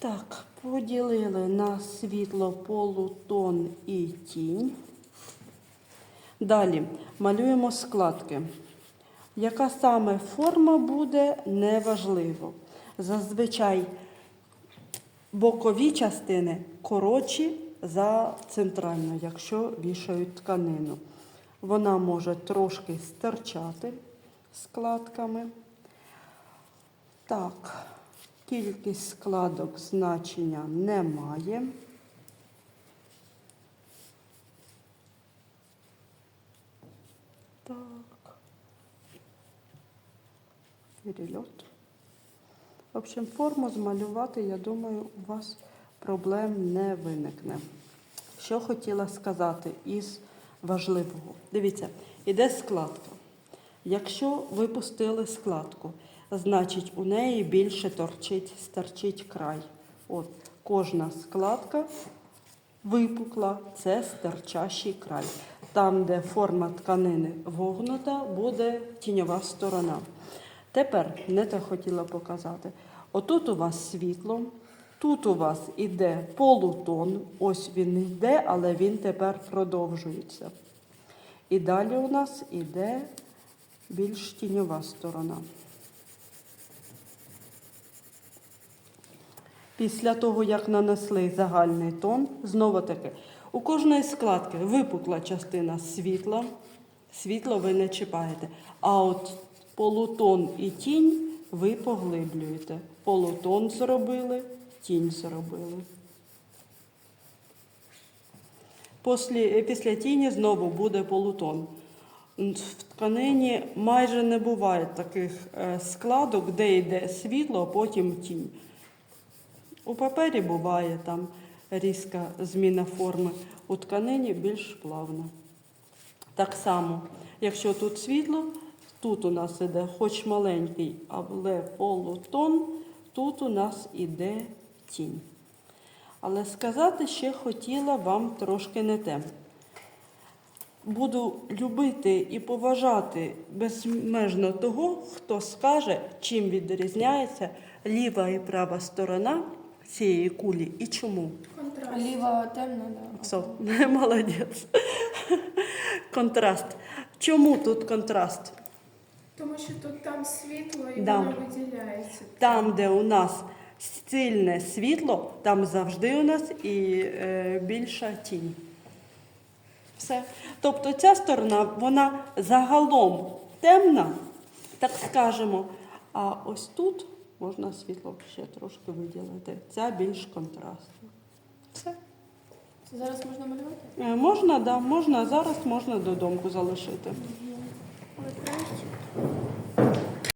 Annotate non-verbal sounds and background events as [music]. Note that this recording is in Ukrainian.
Так, поділили на світло, полутон і тінь. Далі малюємо складки. Яка саме форма буде, неважливо. Зазвичай бокові частини коротші за центральну, якщо вішають тканину. Вона може трошки стирчати складками. Так, кількість складок значення немає. Так. Перельот. В общем, форму змалювати, я думаю, у вас проблем не виникне. Що хотіла сказати із важливого. Дивіться, іде складка. Якщо ви пустили складку, значить у неї більше торчить, стерчить край. От кожна складка випукла, це стерчащий край. Там, де форма тканини вогнута, буде тіньова сторона. Тепер не те хотіла показати. Отут у вас світло, тут у вас іде полутон, ось він йде, але він тепер продовжується. І далі у нас іде більш тіньова сторона. Після того, як нанесли загальний тон, знову таки, у кожної складки випукла частина світла, світло ви не чіпаєте. А от полутон і тінь ви поглиблюєте. Полутон зробили, тінь зробили. Після, після тіні знову буде полутон. В тканині майже не буває таких е, складок, де йде світло, а потім тінь. У папері буває там різка зміна форми, у тканині більш плавно. Так само, якщо тут світло, тут у нас іде хоч маленький, але полутон, тут у нас іде тінь. Але сказати ще хотіла вам трошки не те. Буду любити і поважати безмежно того, хто скаже, чим відрізняється ліва і права сторона цієї кулі і чому. Контраст. Ліва темна, да. Все, [laughs] молодець. Контраст. Чому тут контраст? Тому що тут там світло і Да. воно виділяється. Там, де у нас сильне світло, там завжди у нас і е, більша тінь. Все. Тобто ця сторона, вона загалом темна, так скажемо. А ось тут можна світло ще трошки виділити. Ця більш контрастна. Все. Зараз можна малювати? Е, Можна, да, можна зараз можна додому залишити.